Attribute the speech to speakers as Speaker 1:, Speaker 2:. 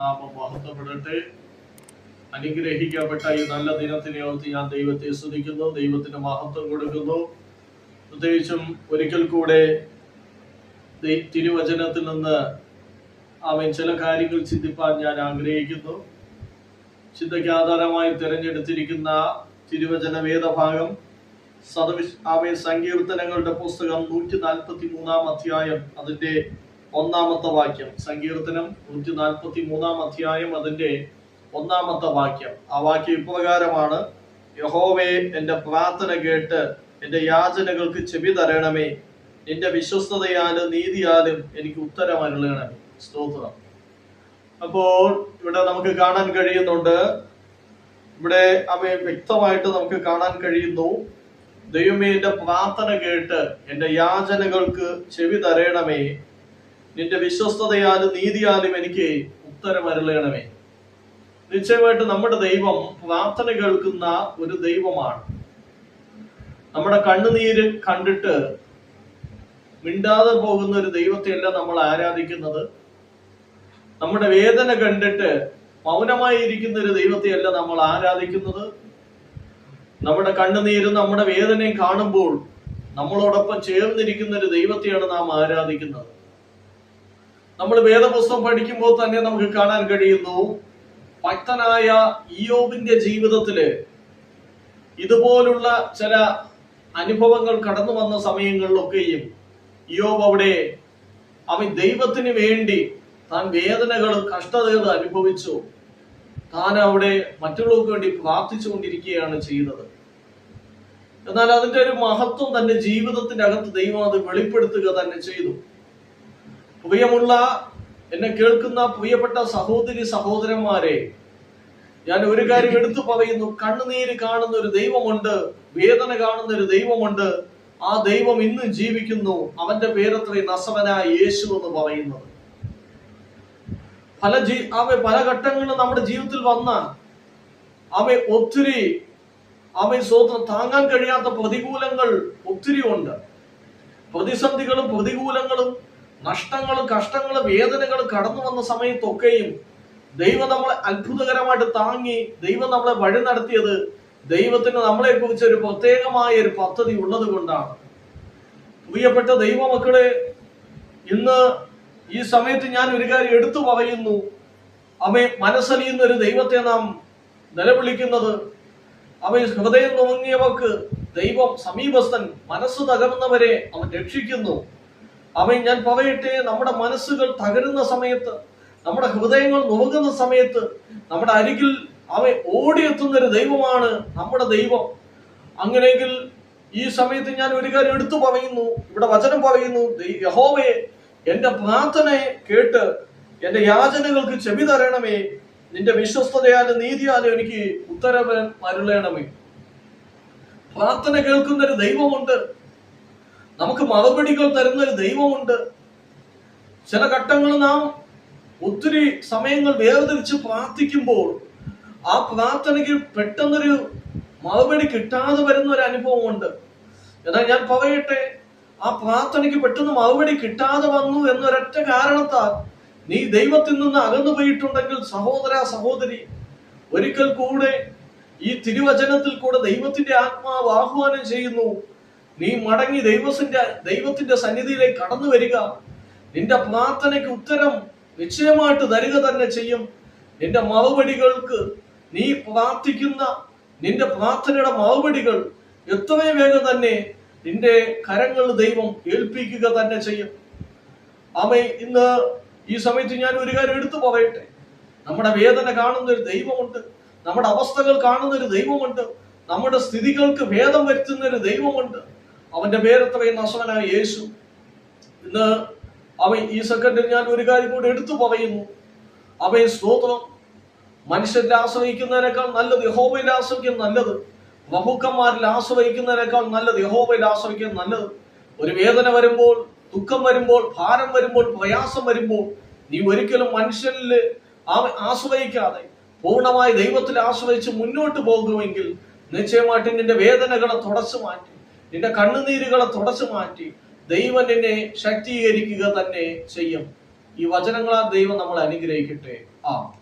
Speaker 1: നാമം മഹത്വപ്പെടട്ടെ അനുഗ്രഹിക്കപ്പെട്ട ഈ നല്ല ദിനത്തിനെ ഓർത്ത് ഞാൻ ദൈവത്തെ സ്തുതിക്കുന്നു ദൈവത്തിന് മഹത്വം കൊടുക്കുന്നു. പ്രത്യേകിച്ചും ഒരിക്കൽ കൂടെ തിരുവചനത്തിൽ നിന്ന് അവൻ ചില കാര്യങ്ങൾ ചിന്തിപ്പാൻ ഞാൻ ആഗ്രഹിക്കുന്നു. ചിന്തയ്ക്ക് ആധാരമായി തിരഞ്ഞെടുത്തിരിക്കുന്ന തിരുവചന വേദഭാഗം സദവിശ് അവൻ സങ്കീർത്തനങ്ങളുടെ പുസ്തകം നൂറ്റി നാൽപ്പത്തി മൂന്നാം അധ്യായം അതിന്റെ ഒന്നാമത്തെ വാക്യം. സങ്കീർത്തനം നൂറ്റി നാൽപ്പത്തി മൂന്നാം അധ്യായം അതിന്റെ ഒന്നാമത്തെ വാക്യം. ആ വാക്യം ഇപ്രകാരമാണ് യഹോവേ എന്റെ പ്രാർത്ഥന കേട്ട് എന്റെ യാചനകൾക്ക് ചെവി തരണമേ. നിന്റെ വിശ്വസ്തതയാലും നീതിയാലും എനിക്ക് ഉത്തരം അരുളണമേ സ്തോത്രം. അപ്പോൾ ഇവിടെ നമുക്ക് കാണാൻ കഴിയുന്നുണ്ട് ഇവിടെ അവയെ വ്യക്തമായിട്ട് നമുക്ക് കാണാൻ കഴിയുന്നു ദൈവമേ എന്റെ പ്രാർത്ഥന കേട്ട് എന്റെ യാചനകൾക്ക് ചെവി തരയണമേ നിന്റെ വിശ്വസ്തതയാലും നീതിയാലും എനിക്ക് ഉത്തരമരുളയണമേ നിശ്ചയമായിട്ട് നമ്മുടെ ദൈവം പ്രാർത്ഥന കേൾക്കുന്ന ഒരു ദൈവമാണ്. നമ്മുടെ കണ്ണുനീര് കണ്ടിട്ട് മിണ്ടാതെ പോകുന്ന ഒരു ദൈവത്തെയല്ല നമ്മൾ ആരാധിക്കുന്നത്. നമ്മുടെ വേദന കണ്ടിട്ട് മൗനമായി ഇരിക്കുന്ന ഒരു ദൈവത്തെയല്ല നമ്മൾ ആരാധിക്കുന്നത്. നമ്മുടെ കണ്ണുനീരും നമ്മുടെ വേദനയും കാണുമ്പോൾ നമ്മളോടൊപ്പം ചേർന്നിരിക്കുന്ന ഒരു ദൈവത്തെയാണ് നാം ആരാധിക്കുന്നത്. നമ്മൾ വേദപുസ്തകം പഠിക്കുമ്പോൾ തന്നെ നമുക്ക് കാണാൻ കഴിയുന്നു ഭക്തനായ ഇയോബിന്റെ ജീവിതത്തിൽ ഇതുപോലുള്ള ചില അനുഭവങ്ങൾ കടന്നു വന്ന സമയങ്ങളിലൊക്കെയും ഇയോബ് അവിടെ അവൻ ദൈവത്തിന് വേണ്ടി താൻ വേദനകളും കഷ്ടതകളും അനുഭവിച്ചു. താൻ അവിടെ മറ്റുള്ളവർക്ക് വേണ്ടി പ്രാർത്ഥിച്ചുകൊണ്ടിരിക്കുകയാണ് ചെയ്തത്. എന്നാൽ അതിന്റെ ഒരു മഹത്വം തന്റെ ജീവിതത്തിന്റെ അകത്ത് ദൈവം അത് വെളിപ്പെടുത്തുക തന്നെ ചെയ്തു. പ്രിയമുള്ള എന്നെ കേൾക്കുന്ന പ്രിയപ്പെട്ട സഹോദരി സഹോദരന്മാരെ ഞാൻ ഒരു കാര്യം എടുത്തു പറയുന്നു. കണ്ണുനീര് കാണുന്ന ഒരു ദൈവമുണ്ട് വേദന കാണുന്ന ഒരു ദൈവമുണ്ട്. ആ ദൈവം ഇന്നും ജീവിക്കുന്നു. അവന്റെ പേരത്ര നസവനായ യേശു എന്ന് പറയുന്നത്. പല ജീ അവ പല ഘട്ടങ്ങളിലും നമ്മുടെ ജീവിതത്തിൽ വന്ന അവ ഒത്തിരി അവ സ്വന്തം താങ്ങാൻ കഴിയാത്ത പ്രതികൂലങ്ങൾ ഒത്തിരി ഉണ്ട്. പ്രതിസന്ധികളും പ്രതികൂലങ്ങളും നഷ്ടങ്ങളും കഷ്ടങ്ങൾ വേദനകൾ കടന്നു വന്ന സമയത്തൊക്കെയും ദൈവം നമ്മളെ അത്ഭുതകരമായിട്ട് താങ്ങി ദൈവം നമ്മളെ വഴി നടത്തിയത് ദൈവത്തിന് നമ്മളെ കുറിച്ച് ഒരു പ്രത്യേകമായ ഒരു പദ്ധതി ഉള്ളത് കൊണ്ടാണ്. പ്രിയപ്പെട്ട ദൈവമക്കളെ ഇന്ന് ഈ സമയത്ത് ഞാൻ ഒരു കാര്യം എടുത്തു പറയുന്നു. അവയെ മനസ്സലിയുന്ന ഒരു ദൈവത്തെ നാം നിലവിളിക്കുന്നത്. അവൻ ഹൃദയം നോങ്ങിയവർക്ക് ദൈവം സമീപസ്ഥൻ മനസ്സ് തകർന്നവരെ അവൻ രക്ഷിക്കുന്നു. അവൻ ഞാൻ പറയട്ടെ നമ്മുടെ മനസ്സുകൾ തകരുന്ന സമയത്ത് നമ്മുടെ ഹൃദയങ്ങൾ നോക്കുന്ന സമയത്ത് നമ്മുടെ അരികിൽ അവൻ ഓടിയെത്തുന്ന ഒരു ദൈവമാണ് നമ്മുടെ ദൈവം. അങ്ങനെയെങ്കിൽ ഈ സമയത്ത് ഞാൻ ഒരു കാര്യം എടുത്തു പറയുന്നു ഇവിടെ വചനം പറയുന്നു യഹോവയെ എന്റെ പ്രാർത്ഥനയെ കേട്ട് എന്റെ യാചനകൾക്ക് ചെവി തരണമേ നിന്റെ വിശ്വസ്തതയാലും നീതിയാലും എനിക്ക് ഉത്തരവ് മരുളേണമേ പ്രാർത്ഥന കേൾക്കുന്ന ഒരു ദൈവമുണ്ട്. നമുക്ക് മറുപടികൾ തരുന്ന ഒരു ദൈവമുണ്ട്. ചില ഘട്ടങ്ങൾ നാം ഒത്തിരി സമയങ്ങൾ വേർതിരിച്ച് പ്രാർത്ഥിക്കുമ്പോൾ ആ പ്രാർത്ഥനയ്ക്ക് പെട്ടെന്നൊരു മറുപടി കിട്ടാതെ വരുന്ന ഒരു അനുഭവമുണ്ട്. എന്നാൽ ഞാൻ പറയട്ടെ ആ പ്രാർത്ഥനയ്ക്ക് പെട്ടെന്ന് മറുപടി കിട്ടാതെ വന്നു എന്നൊരൊറ്റ കാരണത്താൽ നീ ദൈവത്തിൽ നിന്ന് അകന്നു പോയിട്ടുണ്ടെങ്കിൽ സഹോദര സഹോദരി ഒരിക്കൽ കൂടെ ഈ തിരുവചനത്തിൽ കൂടെ ദൈവത്തിന്റെ ആത്മാവ് ആഹ്വാനം ചെയ്യുന്നു. നീ മടങ്ങി ദൈവത്തിന്റെ ദൈവത്തിന്റെ സന്നിധിയിലേക്ക് കടന്നു വരിക. നിന്റെ പ്രാർത്ഥനയ്ക്ക് ഉത്തരം നിശ്ചയമായിട്ട് തരിക തന്നെ ചെയ്യും. നിന്റെ മറുപടികൾക്ക് നീ പ്രാർത്ഥിക്കുന്ന നിന്റെ പ്രാർത്ഥനയുടെ മറുപടികൾ എത്രയും വേഗം തന്നെ നിന്റെ കരങ്ങൾ ദൈവം ഏൽപ്പിക്കുക തന്നെ ചെയ്യും. അമ്മ ഇന്ന് ഈ സമയത്ത് ഞാൻ ഒരു കാര്യം എടുത്തു പറയട്ടെ. നമ്മുടെ വേദന കാണുന്ന ഒരു ദൈവമുണ്ട്. നമ്മുടെ അവസ്ഥകൾ കാണുന്ന ഒരു ദൈവമുണ്ട്. നമ്മുടെ സ്ഥിതികൾക്ക് ഭേദം വരുത്തുന്ന ഒരു ദൈവമുണ്ട്. അവന്റെ പേരത്രയും നസവനായ യേശു. ഇന്ന് അവൻ ഈ സെക്കൻഡിൽ ഞാൻ ഒരു കാര്യം കൂടി എടുത്തു പറയുന്നു. അവൻ സ്തോത്രം. മനുഷ്യരിൽ ആശ്രയിക്കുന്നതിനേക്കാൾ നല്ലത് യഹോബയിൽ ആശ്രയിക്കുന്ന നല്ലത്. ബഹുക്കന്മാരിൽ ആശ്രയിക്കുന്നതിനേക്കാൾ നല്ലത് യഹോബയിൽ ആശ്രയിക്കുന്ന നല്ലത്. ഒരു വേദന വരുമ്പോൾ ദുഃഖം വരുമ്പോൾ ഭാരം വരുമ്പോൾ പ്രയാസം വരുമ്പോൾ നീ ഒരിക്കലും മനുഷ്യനിൽ ആശ്രയിക്കാതെ പൂർണമായി ദൈവത്തിൽ ആശ്രയിച്ച് മുന്നോട്ട് പോകുമെങ്കിൽ നിശ്ചയമായിട്ടും നിന്റെ വേദനകളെ തുടച്ചു മാറ്റി. നിന്റെ കണ്ണുനീരുകളെ തുടച്ചു മാറ്റി ദൈവം നിന്നെ ശക്തീകരിക്കുക തന്നെ ചെയ്യും. ഈ വചനങ്ങളാൽ ദൈവം നമ്മളെ അനുഗ്രഹിക്കട്ടെ. ആ